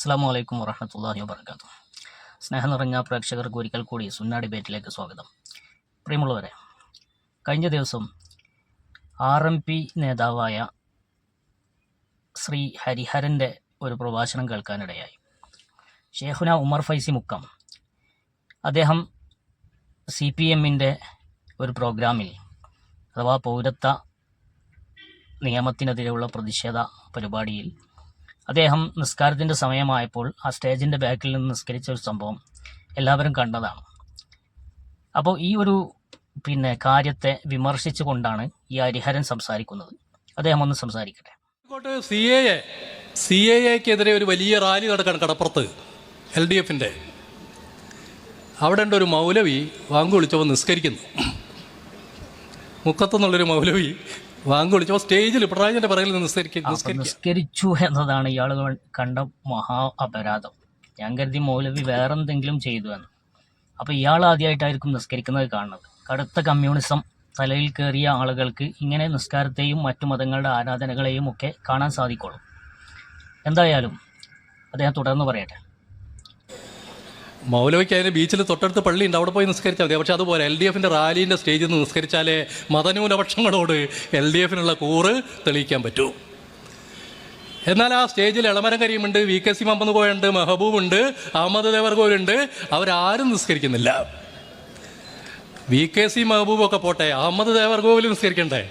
അസ്സാം വലൈക്കും വറഹമത്തല്ലാഹി സ്നേഹം നിറഞ്ഞ പ്രേക്ഷകർക്ക് ഒരിക്കൽ കൂടി സുന്ന ഡിബേറ്റിലേക്ക് സ്വാഗതം. പ്രിയമുള്ളവരെ കഴിഞ്ഞ ദിവസം ആർ എം പി നേതാവായ ശ്രീ ഹരിഹരന്റെ ഒരു പ്രഭാഷണം കേൾക്കാനിടയായി. ഷേഖുന ഉമർ ഫൈസി മുക്കം. അദ്ദേഹം സി പി എമ്മിന്റെ ഒരു പ്രോഗ്രാമിൽ അഥവാ പൗരത്വ നിയമത്തിനെതിരെയുള്ള പ്രതിഷേധ പരിപാടിയിൽ അദ്ദേഹം നിസ്കാരത്തിന്റെ സമയമായപ്പോൾ ആ സ്റ്റേജിന്റെ ബാക്കിൽ നിന്ന് നിസ്കരിച്ച ഒരു സംഭവം എല്ലാവരും കണ്ടതാണ്. അപ്പോൾ ഈ ഒരു പിന്നെ കാര്യത്തെ വിമർശിച്ചുകൊണ്ടാണ് ഈ ഹരിഹരൻ സംസാരിക്കുന്നത്. അദ്ദേഹം ഒന്ന് സംസാരിക്കട്ടെ. Quote C A A C A എക്കെതിരെ ഒരു വലിയ റാലി നടക്കണം കടപ്പുറത്ത് എൽ ഡി എഫിന്റെ അവിടെ ഉണ്ട് ഒരു മൗലവി വാങ്ക് വിളിച്ചപ്പോൾ നിസ്കരിക്കുന്നു. മുക്കത്തുനിന്നുള്ളൊരു മൗലവി വിളിച്ചപ്പോൾ സ്റ്റേജിൽ പിണറായിന്റെ പറയിൽ നിസ്കരിച്ചു എന്നതാണ് ഇയാൾ കണ്ട മഹാ അപരാധം. ഞാൻ കരുതി മൗലവി വേറെന്തെങ്കിലും ചെയ്തു എന്ന്. അപ്പോൾ ഇയാൾ ആദ്യമായിട്ടായിരിക്കും നിസ്കരിക്കുന്നത് കാണുന്നത്. കടുത്ത കമ്മ്യൂണിസം തലയിൽ കയറിയ ആളുകൾക്ക് ഇങ്ങനെ നിസ്കാരത്തെയും മറ്റു മതങ്ങളുടെ ആരാധനകളെയും ഒക്കെ കാണാൻ സാധിക്കുള്ളൂ എന്തായാലും അദ്ദേഹം തുടർന്ന് പറയട്ടെ. മൗലവിക്ക് അതിന് ബീച്ചിൽ തൊട്ടടുത്ത് പള്ളി ഉണ്ട് അവിടെ പോയി നിസ്കരിച്ചാൽ മതി. പക്ഷേ അതുപോലെ എൽ ഡി എഫിന്റെ റാലീന്റെ സ്റ്റേജിൽ നിന്ന് നിസ്കരിച്ചാലേ മതന്യൂനപക്ഷങ്ങളോട് എൽ ഡി എഫിനുള്ള കൂറ് തെളിയിക്കാൻ പറ്റൂ. എന്നാൽ ആ സ്റ്റേജിൽ ഇളമരം കരീമുണ്ട് വി കെ സി മമ്പന്ന് കോയുണ്ട് മെഹബൂബുണ്ട് അഹമ്മദ് ദേവർഗോലുണ്ട് അവരാരും നിസ്കരിക്കുന്നില്ല. വി കെ സി മെഹബൂബ് ഒക്കെ പോട്ടെ അഹമ്മദ് ദേവർഗോവിൽ നിസ്കരിക്കണ്ടേ?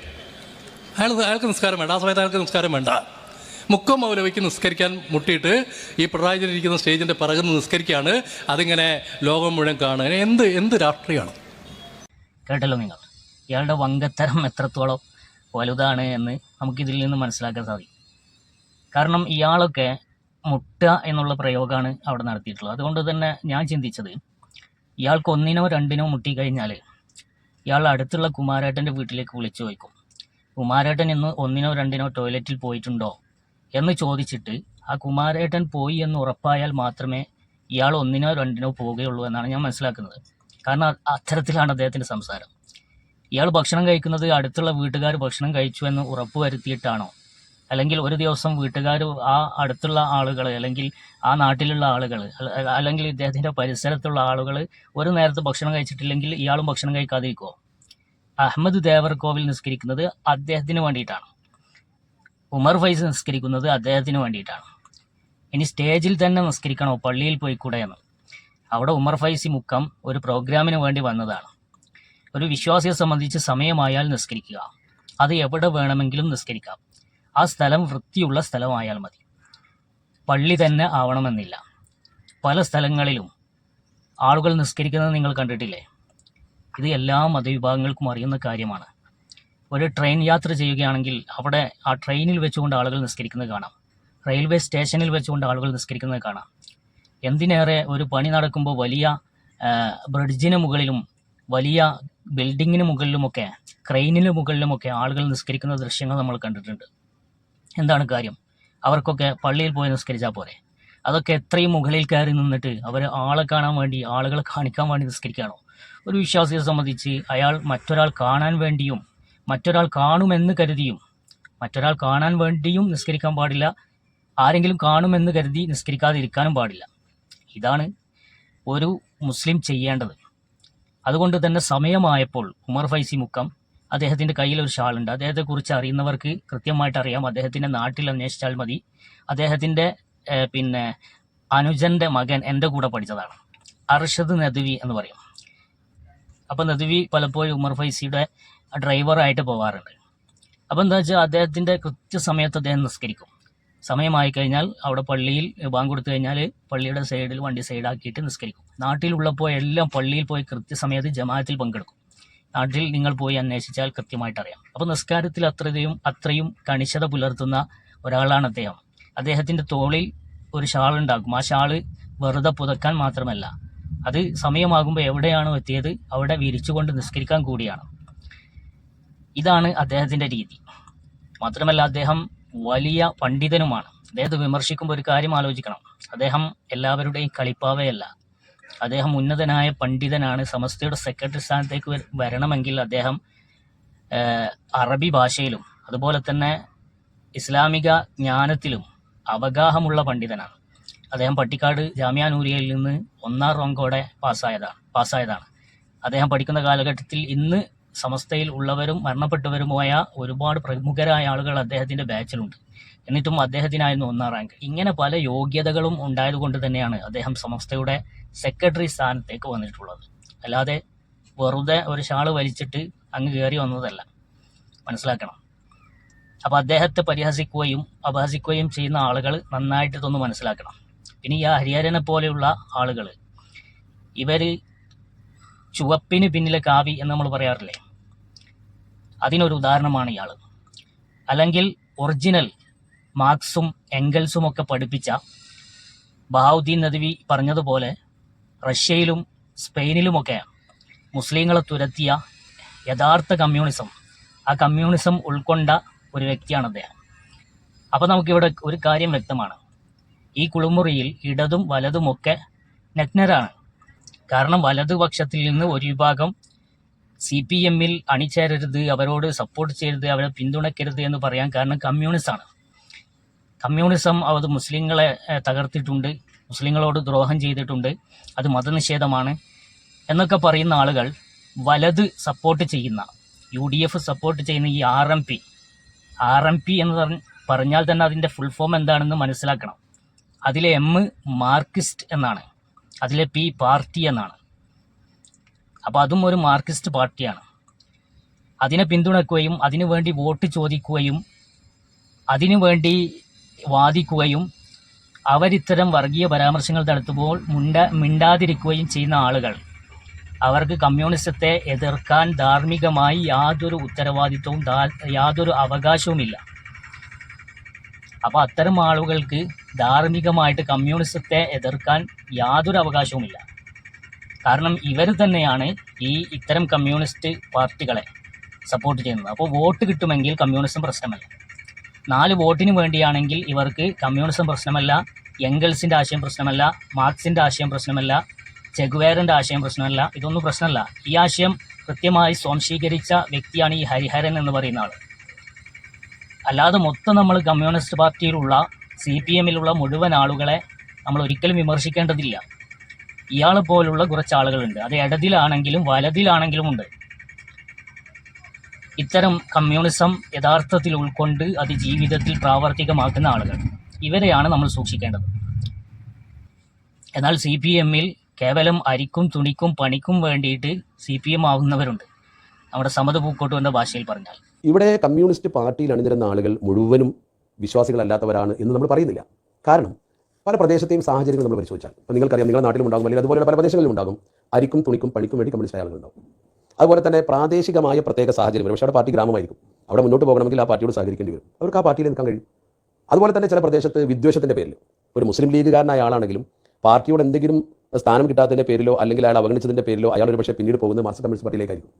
അയാൾ അയാൾക്ക് നിസ്കാരം വേണ്ട. ആ സമയത്ത് അയാൾക്ക് നിസ്കാരം വേണ്ട. മുക്കം മൗലവിക്ക് നിസ്കരിക്കാൻ മുട്ടിയിട്ട് ഈ പിണറായി ഇരിക്കുന്ന സ്റ്റേജിന്റെ പിറകുന്ന് നിസ്കരിക്കുകയാണ്. അതിങ്ങനെ ലോകം മുഴുവൻ കാണുക എന്ത് എന്ത് രാഷ്ട്രീയമാണ്? കേട്ടല്ലോ നിങ്ങൾ. ഇയാളുടെ വങ്കത്തരം എത്രത്തോളം വലുതാണ് എന്ന് നമുക്കിതിൽ നിന്ന് മനസ്സിലാക്കാൻ സാധിക്കും. കാരണം ഇയാളൊക്കെ മുട്ട എന്നുള്ള പ്രയോഗമാണ് അവിടെ നടത്തിയിട്ടുള്ളത്. അതുകൊണ്ട് തന്നെ ഞാൻ ചിന്തിച്ചത് ഇയാൾക്ക് ഒന്നിനോ രണ്ടിനോ മുട്ടിക്കഴിഞ്ഞാൽ ഇയാൾ അടുത്തുള്ള കുമാരേട്ടന്റെ വീട്ടിലേക്ക് വിളിച്ചു ചോദിക്കും. കുമാരേട്ടൻ ഇന്ന് ഒന്നിനോ രണ്ടിനോ ടോയ്ലറ്റിൽ പോയിട്ടുണ്ടോ? എന്ന് ചോദിച്ചിട്ട് ആ കുമാരേട്ടൻ പോയി എന്ന് ഉറപ്പായാൽ മാത്രമേ ഇയാൾ ഒന്നിനോ രണ്ടിനോ പോവുകയുള്ളൂ എന്നാണ് ഞാൻ മനസ്സിലാക്കുന്നത്. കാരണം അത്തരത്തിലാണ് അദ്ദേഹത്തിന്റെ സംസാരം. ഇയാൾ ഭക്ഷണം കഴിക്കുന്നത് അടുത്തുള്ള വീട്ടുകാർ ഭക്ഷണം കഴിച്ചു എന്ന് ഉറപ്പ് വരുത്തിയിട്ടാണോ അല്ലെങ്കിൽ ഒരു ദിവസം വീട്ടുകാർ ആ അടുത്തുള്ള ആളുകൾ അല്ലെങ്കിൽ ആ നാട്ടിലുള്ള ആളുകൾ അല്ലെങ്കിൽ ഇദ്ദേഹത്തിന്റെ പരിസരത്തുള്ള ആളുകൾ ഒരു നേരത്തെ ഭക്ഷണം കഴിച്ചിട്ടില്ലെങ്കിൽ ഇയാളും ഭക്ഷണം കഴിക്കാതിരിക്കുമോ അഹമ്മദ് ദേവർ കോവിൽ നിസ്കരിക്കുന്നത് അദ്ദേഹത്തിന് വേണ്ടിയിട്ടാണ്. ഉമർ ഫൈസ് നിസ്കരിക്കുന്നത് അദ്ദേഹത്തിന് വേണ്ടിയിട്ടാണ്. ഇനി സ്റ്റേജിൽ തന്നെ നിസ്കരിക്കണോ പള്ളിയിൽ പോയിക്കൂടെ എന്ന് അവിടെ ഉമർ ഫൈസി മുക്കം ഒരു പ്രോഗ്രാമിന് വേണ്ടി വന്നതാണ്. ഒരു വിശ്വാസിയെ സംബന്ധിച്ച് സമയമായാൽ നിസ്കരിക്കുക. അത് എവിടെ വേണമെങ്കിലും നിസ്കരിക്കാം. ആ സ്ഥലം വൃത്തിയുള്ള സ്ഥലമായാൽ മതി. പള്ളി തന്നെ ആവണമെന്നില്ല. പല സ്ഥലങ്ങളിലും ആളുകൾ നിസ്കരിക്കുന്നത് നിങ്ങൾ കണ്ടിട്ടില്ലേ? ഇത് എല്ലാ മതവിഭാഗങ്ങൾക്കും അറിയുന്ന കാര്യമാണ്. ഒരു ട്രെയിൻ യാത്ര ചെയ്യുകയാണെങ്കിൽ അവിടെ ആ ട്രെയിനിൽ വെച്ചുകൊണ്ട് ആളുകൾ നിസ്കരിക്കുന്നത് കാണാം. റെയിൽവേ സ്റ്റേഷനിൽ വെച്ചുകൊണ്ട് ആളുകൾ നിസ്കരിക്കുന്നത് കാണാം. എന്തിനേറെ ഒരു പണി നടക്കുമ്പോൾ വലിയ ബ്രിഡ്ജിന് മുകളിലും വലിയ ബിൽഡിങ്ങിന് മുകളിലുമൊക്കെ ക്രെയിനിന് മുകളിലുമൊക്കെ ആളുകൾ നിസ്കരിക്കുന്ന ദൃശ്യങ്ങൾ നമ്മൾ കണ്ടിട്ടുണ്ട്. എന്താണ് കാര്യം? അവർക്കൊക്കെ പള്ളിയിൽ പോയി നിസ്കരിച്ചാൽ പോരെ? അതൊക്കെ എത്രയും മുകളിൽ കയറി നിന്നിട്ട് അവർ ആളെ കാണാൻ വേണ്ടി ആളുകളെ കാണിക്കാൻ വേണ്ടി നിസ്കരിക്കുകയാണോ? ഒരു വിശ്വാസിയെ സംബന്ധിച്ച് അയാൾ മറ്റൊരാൾ കാണാൻ വേണ്ടിയും മറ്റൊരാൾ കാണുമെന്ന് കരുതിയും മറ്റൊരാൾ കാണാൻ വേണ്ടിയും നിസ്കരിക്കാൻ പാടില്ല. ആരെങ്കിലും കാണുമെന്ന് കരുതി നിസ്കരിക്കാതിരിക്കാനും പാടില്ല. ഇതാണ് ഒരു മുസ്ലിം ചെയ്യേണ്ടത്. അതുകൊണ്ട് തന്നെ സമയമായപ്പോൾ ഉമർ ഫൈസി മുക്കം അദ്ദേഹത്തിന്റെ കയ്യിൽ ഒരു ഷാളുണ്ട്. അദ്ദേഹത്തെക്കുറിച്ച് അറിയുന്നവർക്ക് കൃത്യമായിട്ട് അറിയാം. അദ്ദേഹത്തിന്റെ നാട്ടിൽ അന്വേഷിച്ചാൽ മതി. അദ്ദേഹത്തിന്റെ പിന്നെ അനുജന്റെ മകൻ എന്റെ കൂടെ പഠിച്ചതാണ്. അർഷദ് നദുവി എന്ന് പറയും. അപ്പോൾ നദുവി പലപ്പോഴും ഉമർ ഫൈസിയുടെ ഡ്രൈവറായിട്ട് പോകാറുണ്ട് അപ്പോൾ എന്താ വെച്ചാൽ അദ്ദേഹത്തിന്റെ കൃത്യസമയത്ത് അദ്ദേഹം നിസ്കരിക്കും. സമയമായി കഴിഞ്ഞാൽ അവിടെ പള്ളിയിൽ ബാങ്ക് കൊടുത്തു കഴിഞ്ഞാൽ പള്ളിയുടെ സൈഡിൽ വണ്ടി സൈഡാക്കിയിട്ട് നിസ്കരിക്കും. നാട്ടിലുള്ളപ്പോൾ എല്ലാം പള്ളിയിൽ പോയി കൃത്യസമയത്ത് ജമാഅത്തിൽ പങ്കെടുക്കും. നാട്ടിൽ നിങ്ങൾ പോയി അന്വേഷിച്ചാൽ കൃത്യമായിട്ട് അറിയാം. അപ്പോൾ നിസ്കാരത്തിൽ അത്രയും അത്രയും കണിശത പുലർത്തുന്ന ഒരാളാണ് അദ്ദേഹം. അദ്ദേഹത്തിന്റെ തോളിൽ ഒരു ഷാൾ ഉണ്ടാക്കും. ആ ഷാൾ വെറുതെ പുതക്കാൻ മാത്രമല്ല അത് സമയമാകുമ്പോൾ എവിടെയാണോ എത്തിയത് അവിടെ വിരിച്ചുകൊണ്ട് നിസ്കരിക്കാൻ കൂടിയാണ്. ഇതാണ് അദ്ദേഹത്തിന്റെ രീതി. മാത്രമല്ല അദ്ദേഹം വലിയ പണ്ഡിതനുമാണ്. അദ്ദേഹത്തെ വിമർശിക്കുമ്പോൾ ഒരു കാര്യം ആലോചിക്കണം. അദ്ദേഹം എല്ലാവരുടെയും കളിപ്പാവയല്ല. അദ്ദേഹം ഉന്നതനായ പണ്ഡിതനാണ്. സമസ്തയുടെ സെക്രട്ടറി സ്ഥാനത്തേക്ക് വരണമെങ്കിൽ അദ്ദേഹം അറബി ഭാഷയിലും അതുപോലെ തന്നെ ഇസ്ലാമിക ജ്ഞാനത്തിലും അവഗാഹമുള്ള പണ്ഡിതനാണ്. അദ്ദേഹം പട്ടിക്കാട് ജാമ്യാനൂരിയയിൽ നിന്ന് ഒന്നാം റോങ്കോടെ പാസ്സായതാണ് പാസ്സായതാണ്. അദ്ദേഹം പഠിക്കുന്ന കാലഘട്ടത്തിൽ ഇന്ന് സമസ്തയിൽ ഉള്ളവരും മരണപ്പെട്ടവരുമായ ഒരുപാട് പ്രമുഖരായ ആളുകൾ അദ്ദേഹത്തിന്റെ ബാച്ചിലുണ്ട്. എന്നിട്ടും അദ്ദേഹത്തിനായിരുന്നു ഒന്നാം റാങ്ക്. ഇങ്ങനെ പല യോഗ്യതകളും ഉണ്ടായതുകൊണ്ട് തന്നെയാണ് അദ്ദേഹം സമസ്തയുടെ സെക്രട്ടറി സ്ഥാനത്തേക്ക് വന്നിട്ടുള്ളത്. അല്ലാതെ വെറുതെ ഒരു ഷാൾ വലിച്ചിട്ട് അങ്ങ് കയറി വന്നതല്ല. മനസ്സിലാക്കണം. അപ്പോൾ അദ്ദേഹത്തെ പരിഹസിക്കുകയും അപഹസിക്കുകയും ചെയ്യുന്ന ആളുകൾ നന്നായിട്ട് ഇതൊന്ന് മനസ്സിലാക്കണം. ഇനി ഈ ഹരിഹരനെ പോലെയുള്ള ആളുകൾ ഇവർ ചുവപ്പിന് പിന്നിലെ കാവി എന്ന് നമ്മൾ പറയാറില്ലേ? അതിനൊരു ഉദാഹരണമാണ് ഇയാൾ അല്ലെങ്കിൽ ഒറിജിനൽ മാർക്സും എംഗൽസും ഒക്കെ പഠിപ്പിച്ച ബഹാവുദ്ദീൻ നദവി പറഞ്ഞതുപോലെ റഷ്യയിലും സ്പെയിനിലുമൊക്കെ മുസ്ലിങ്ങളെ തുരത്തിയ യഥാർത്ഥ കമ്മ്യൂണിസം ആ കമ്മ്യൂണിസം ഉൾക്കൊണ്ട ഒരു വ്യക്തിയാണ് അദ്ദേഹം. അപ്പോൾ നമുക്കിവിടെ ഒരു കാര്യം വ്യക്തമാണ്. ഈ കുളിമുറിയിൽ ഇടതും വലതുമൊക്കെ നഗ്നരാണ്. കാരണം വലതുപക്ഷത്തിൽ നിന്ന് ഒരു വിഭാഗം സി പി എമ്മിൽ അണിചേരരുത് അവരോട് സപ്പോർട്ട് ചെയ്യരുത് അവരെ പിന്തുണയ്ക്കരുത് എന്ന് പറയാൻ കാരണം കമ്മ്യൂണിസമാണ് കമ്മ്യൂണിസം അത് മുസ്ലിങ്ങളെ തകർത്തിട്ടുണ്ട് മുസ്ലിങ്ങളോട് ദ്രോഹം ചെയ്തിട്ടുണ്ട് അത് മതനിഷേധമാണ് എന്നൊക്കെ പറയുന്ന ആളുകൾ വലത് സപ്പോർട്ട് ചെയ്യുന്ന യു ഡി എഫ് സപ്പോർട്ട് ചെയ്യുന്ന ഈ R M P R M P എന്ന് പറഞ്ഞ പറഞ്ഞാൽ തന്നെ അതിന്റെ ഫുൾ ഫോം എന്താണെന്ന് മനസ്സിലാക്കണം. അതിലെ എം മാർക്സിസ്റ്റ് എന്നാണ്. അതിലെ പി പാർട്ടി എന്നാണ്. അപ്പോൾ അതും ഒരു മാർക്സിസ്റ്റ് പാർട്ടിയാണ്. അതിനെ പിന്തുണക്കുകയും അതിനു വേണ്ടി വോട്ട് ചോദിക്കുകയും അതിനു വേണ്ടി വാദിക്കുകയും അവരിത്തരം വർഗീയ പരാമർശങ്ങൾ നടത്തുമ്പോൾ മുണ്ട മിണ്ടാതിരിക്കുകയും ചെയ്യുന്ന ആളുകൾ. അവർക്ക് കമ്മ്യൂണിസത്തെ എതിർക്കാൻ ധാർമ്മികമായി യാതൊരു ഉത്തരവാദിത്വവും യാതൊരു അവകാശവുമില്ല. അപ്പോൾ അത്തരം ആളുകൾക്ക് ധാർമ്മികമായിട്ട് കമ്മ്യൂണിസത്തെ എതിർക്കാൻ യാതൊരു അവകാശവുമില്ല. കാരണം ഇവർ തന്നെയാണ് ഈ ഇത്തരം കമ്മ്യൂണിസ്റ്റ് പാർട്ടികളെ സപ്പോർട്ട് ചെയ്യുന്നത്. അപ്പോൾ വോട്ട് കിട്ടുമെങ്കിൽ കമ്മ്യൂണിസം പ്രശ്നമല്ല. നാല് വോട്ടിന് വേണ്ടിയാണെങ്കിൽ ഇവർക്ക് കമ്മ്യൂണിസം പ്രശ്നമല്ല എംഗൽസിന്റെ ആശയം പ്രശ്നമല്ല മാർക്സിന്റെ ആശയം പ്രശ്നമല്ല ചെഗുവേറിന്റെ ആശയം പ്രശ്നമല്ല ഇതൊന്നും പ്രശ്നമല്ല. ഈ ആശയം കൃത്യമായി സ്വാംശീകരിച്ച വ്യക്തിയാണ് ഈ ഹരിഹരൻ എന്ന് പറയുന്ന ആൾ അല്ലാതെ മൊത്തം നമ്മൾ കമ്മ്യൂണിസ്റ്റ് പാർട്ടിയിലുള്ള സി പി എമ്മിലുള്ള മുഴുവൻ ആളുകളെ നമ്മൾ ഒരിക്കലും വിമർശിക്കേണ്ടതില്ല. ഇയാളെ പോലുള്ള കുറച്ച് ആളുകളുണ്ട്. അത് ഇടതിലാണെങ്കിലും വലതിലാണെങ്കിലും ഉണ്ട്. ഇത്തരം കമ്മ്യൂണിസം യഥാർത്ഥത്തിൽ ഉൾക്കൊണ്ട് അത് ജീവിതത്തിൽ പ്രാവർത്തികമാക്കുന്ന ആളുകൾ. ഇവരെയാണ് നമ്മൾ സൂക്ഷിക്കേണ്ടത്. എന്നാൽ സി പി എമ്മിൽ കേവലം അരിക്കും തുണിക്കും പണിക്കും വേണ്ടിയിട്ട് സി പി എം ആവുന്നവരുണ്ട്. നമ്മുടെ സമത പൂക്കോട്ടുവിന്റെ ഭാഷയിൽ പറഞ്ഞാൽ. ഇവിടെ കമ്മ്യൂണിസ്റ്റ് പാർട്ടിയിൽ അണിനിരുന്ന ആളുകൾ മുഴുവനും വിശ്വാസികളല്ലാത്തവരാണ് എന്ന് നമ്മൾ പറയുന്നില്ല. കാരണം പല പ്രദേശത്തെയും സാഹചര്യങ്ങൾ നമ്മൾ പരിശോധിച്ചാൽ. ഇപ്പോൾ നിങ്ങൾക്കറിയാം നിങ്ങളുടെ നാട്ടിലും ഉണ്ടാകും അല്ലെങ്കിൽ അതുപോലെ പല പ്രദേശങ്ങളിലും ഉണ്ടാകും. അരിക്കും തുണിക്കും പണിക്കും വേണ്ടി കമ്മ്യൂണിസ്റ്റ് ആളുകളുണ്ടാവും അതുപോലെ തന്നെ പ്രാദേശികമായ പ്രത്യേക സാഹചര്യം പക്ഷേ അവിടെ പാർട്ടി ഗ്രാമമായിരിക്കും. അവിടെ മുന്നോട്ട് പോകണമെങ്കിൽ ആ പാർട്ടിയോട് സഹകരിക്കേണ്ടി വരും. അവർക്ക് ആ പാർട്ടിയിൽ നിൽക്കാൻ കഴിയും. അതുപോലെ തന്നെ ചില പ്രദേശത്ത് വിദ്വേഷത്തിന്റെ പേരിൽ. ഒരു മുസ്ലിം ലീഗുകാരനായ ആളാണെങ്കിലും പാർട്ടിയോട് എന്തെങ്കിലും സ്ഥാനം കിട്ടാത്തതിന്റെ പേരിലോ അല്ലെങ്കിൽ അയാൾ അവഗണിച്ചതിന്റെ പേരിലോ അയാൾ ഒരു പക്ഷേ പിന്നീട് പോകുന്നത് മാർക്സിസ്റ്റ് കമ്മ്യൂണിസ്റ്റ് പാർട്ടിയിലേക്കായിരിക്കും.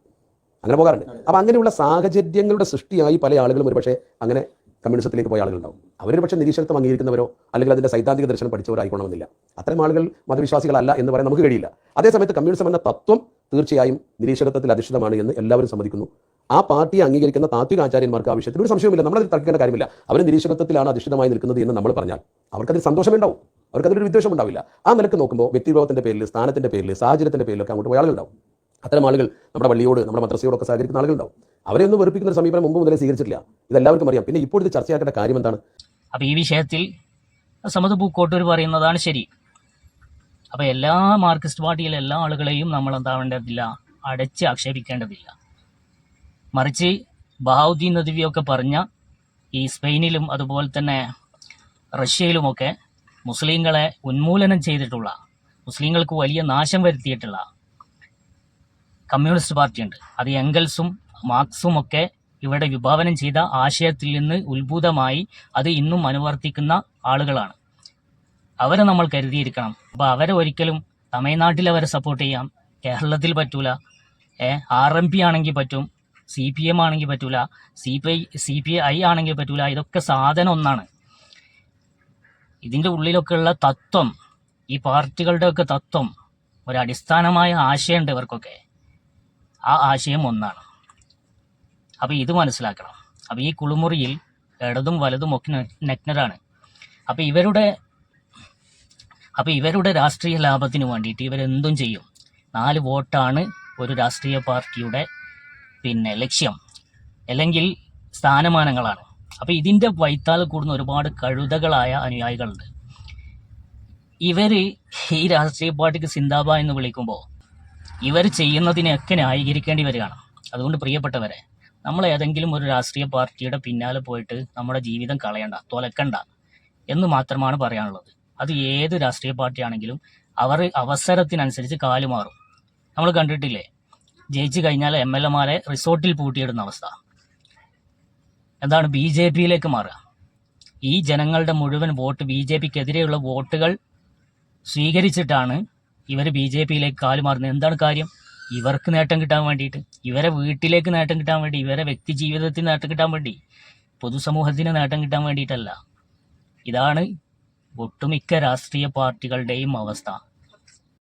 അങ്ങനെ പോകാറുണ്ട്. അപ്പോൾ അങ്ങനെയുള്ള സാഹചര്യങ്ങളുടെ സൃഷ്ടിയായി പല ആളുകളും ഒരുപക്ഷെ അങ്ങനെ കമ്മ്യൂണിസത്തിലേക്ക് പോയ ആളുകളുണ്ടാവും. അവരൊരു പക്ഷേ നിരീക്ഷണത്വം അംഗീകരിക്കുന്നവരോ അല്ലെങ്കിൽ അതിന്റെ സൈദ്ധാന്തിക ദർശനം പഠിച്ചവരായിക്കോണമെന്നില്ല. അത്തരം ആളുകൾ മതവിശ്വാസികളല്ല എന്ന് പറയാൻ നമുക്ക് കഴിയില്ല. അതേസമയത്ത് കമ്മ്യൂണിസം എന്ന തത്വം തീർച്ചയായും നിരീക്ഷകത്വത്തിൽ അധിഷ്ഠിതമാണ് എന്ന് എല്ലാവരും സമ്മതിക്കുന്നു. ആ പാർട്ടിയെ അംഗീകരിക്കുന്ന താത്വിക ആചാര്യന്മാർക്ക് ആവശ്യത്തിൽ ഒരു സംശയവുമില്ല. നമ്മളത് തർക്കിക്കേണ്ട കാര്യമില്ല. അവർ നിരീക്ഷകത്വത്തിലാണ് അധിഷ്ഠിതമായി നിൽക്കുന്നത് എന്ന് നമ്മൾ പറഞ്ഞാൽ അവർക്കതിൽ സന്തോഷമുണ്ടാവും. അവർക്കതിലൊരു വിദ്വേഷം ഉണ്ടാവില്ല ആ നിലയ്ക്ക് നോക്കുമ്പോൾ വ്യക്തിവിഭവത്തിന്റെ പേരിൽ സ്ഥാനത്തിന്റെ പേരിൽ സാഹചര്യത്തിന്റെ പേരിലൊക്കെ അങ്ങോട്ട് പോയ ആളുകളുണ്ടാവും. അത്തരം ആളുകൾ നമ്മുടെ പള്ളിയോട് നമ്മുടെ മദ്രസയോടൊക്കെ സഹകരിക്കുന്ന ആളുകളുണ്ടാവും. അവരെ ഒന്നും വെറുപ്പിക്കുന്ന സമീപനം മുമ്പ് മുതലേ സ്വീകരിച്ചിട്ടില്ല. ഇതെല്ലാവർക്കും അറിയാം. പിന്നെ ഇപ്പോൾ ഇത് ചർച്ചയാക്കേണ്ട കാര്യം എന്താണ്? അപ്പോൾ ഈ വിഷയത്തിൽ സമത് പൂക്കോട്ടൂർ പറയുന്നതാണ് ശരി. അപ്പോൾ എല്ലാ മാർക്സിസ്റ്റ് പാർട്ടിയിലെ എല്ലാ ആളുകളെയും നമ്മൾ എന്താവേണ്ടതില്ല? അടച്ച് ആക്ഷേപിക്കേണ്ടതില്ല. മറിച്ച് ബഹാവുദ്ദീൻ നദിവിയൊക്കെ പറഞ്ഞ ഈ സ്പെയിനിലും അതുപോലെ തന്നെ റഷ്യയിലുമൊക്കെ മുസ്ലിങ്ങളെ ഉന്മൂലനം ചെയ്തിട്ടുള്ള മുസ്ലിങ്ങൾക്ക് വലിയ നാശം വരുത്തിയിട്ടുള്ള കമ്മ്യൂണിസ്റ്റ് പാർട്ടിയുണ്ട്. അത് എംഗൽസും മാർക്സും ഒക്കെ ഇവിടെ വിഭാവനം ചെയ്ത ആശയത്തിൽ നിന്ന് ഉത്ഭൂതമായി അത് ഇന്നും അനുവർത്തിക്കുന്ന ആളുകളാണ്. അവരെ നമ്മൾ കരുതിയിരിക്കണം. അപ്പോൾ അവരെ ഒരിക്കലും തമിഴ്നാട്ടിൽ അവരെ സപ്പോർട്ട് ചെയ്യാം. കേരളത്തിൽ പറ്റൂല. ആർ എം പി ആണെങ്കിൽ പറ്റും. സി പി എം ആണെങ്കിൽ പറ്റൂല. C P I C P I ആണെങ്കിൽ പറ്റൂല. ഇതൊക്കെ സാധനം ഒന്നാണ്. ഇതിന്റെ ഉള്ളിലൊക്കെ ഉള്ള തത്വം ഈ പാർട്ടികളുടെയൊക്കെ തത്വം ഒരു അടിസ്ഥാനമായ ആശയമുണ്ട് ഇവർക്കൊക്കെ. ആ ആശയം ഒന്നാണ്. അപ്പോൾ ഇത് മനസ്സിലാക്കണം. അപ്പോൾ ഈ കുളിമുറിയിൽ ഇടതും വലതും ഒക്കെ നഗ്നരാണ്. അപ്പോൾ ഇവരുടെ അപ്പോൾ ഇവരുടെ രാഷ്ട്രീയ ലാഭത്തിന് വേണ്ടിയിട്ട് ഇവരെന്തും ചെയ്യും. നാല് വോട്ടാണ് ഒരു രാഷ്ട്രീയ പാർട്ടിയുടെ പിന്നെ ലക്ഷ്യം. അല്ലെങ്കിൽ സ്ഥാനമാനങ്ങളാണ്. അപ്പോൾ ഇതിന്റെ വൈത്താൽ കൂടുന്ന ഒരുപാട് കഴുതകളായ അനുയായികളുണ്ട്. ഇവർ ഈ രാഷ്ട്രീയ പാർട്ടിക്ക് സിന്താബ എന്ന് വിളിക്കുമ്പോൾ ഇവർ ചെയ്യുന്നതിനെയൊക്കെ ന്യായീകരിക്കേണ്ടി വരികയാണ്. അതുകൊണ്ട് പ്രിയപ്പെട്ടവരെ നമ്മൾ ഏതെങ്കിലും ഒരു രാഷ്ട്രീയ പാർട്ടിയുടെ പിന്നാലെ പോയിട്ട് നമ്മുടെ ജീവിതം കളയണ്ട തൊലക്കണ്ട എന്ന് മാത്രമാണ് പറയാനുള്ളത്. അത് ഏത് രാഷ്ട്രീയ പാർട്ടിയാണെങ്കിലും അവർ അവസരത്തിനനുസരിച്ച് കാലുമാറും നമ്മൾ കണ്ടിട്ടില്ലേ? ജയിച്ചു കഴിഞ്ഞാൽ എം എൽ എമാരെ റിസോർട്ടിൽ പൂട്ടിയിടുന്ന അവസ്ഥ. എന്താണ്? ബി ജെ പിയിലേക്ക് മാറുക. ഈ ജനങ്ങളുടെ മുഴുവൻ വോട്ട് ബി ജെ പിക്കെതിരെയുള്ള വോട്ടുകൾ സ്വീകരിച്ചിട്ടാണ് ഇവർ ബി ജെ പിയിലേക്ക് കാൽ മാറുന്നത് എന്താണ് കാര്യം? ഇവർക്ക് നേട്ടം കിട്ടാൻ വേണ്ടിയിട്ട് ഇവരെ വീട്ടിലേക്ക് നേട്ടം കിട്ടാൻ വേണ്ടി ഇവരെ വ്യക്തി ജീവിതത്തിൽ നേട്ടം കിട്ടാൻ വേണ്ടി പൊതുസമൂഹത്തിന് നേട്ടം കിട്ടാൻ വേണ്ടിയിട്ടല്ല. ഇതാണ് ഒട്ടുമിക്ക രാഷ്ട്രീയ പാർട്ടികളുടെയും അവസ്ഥ.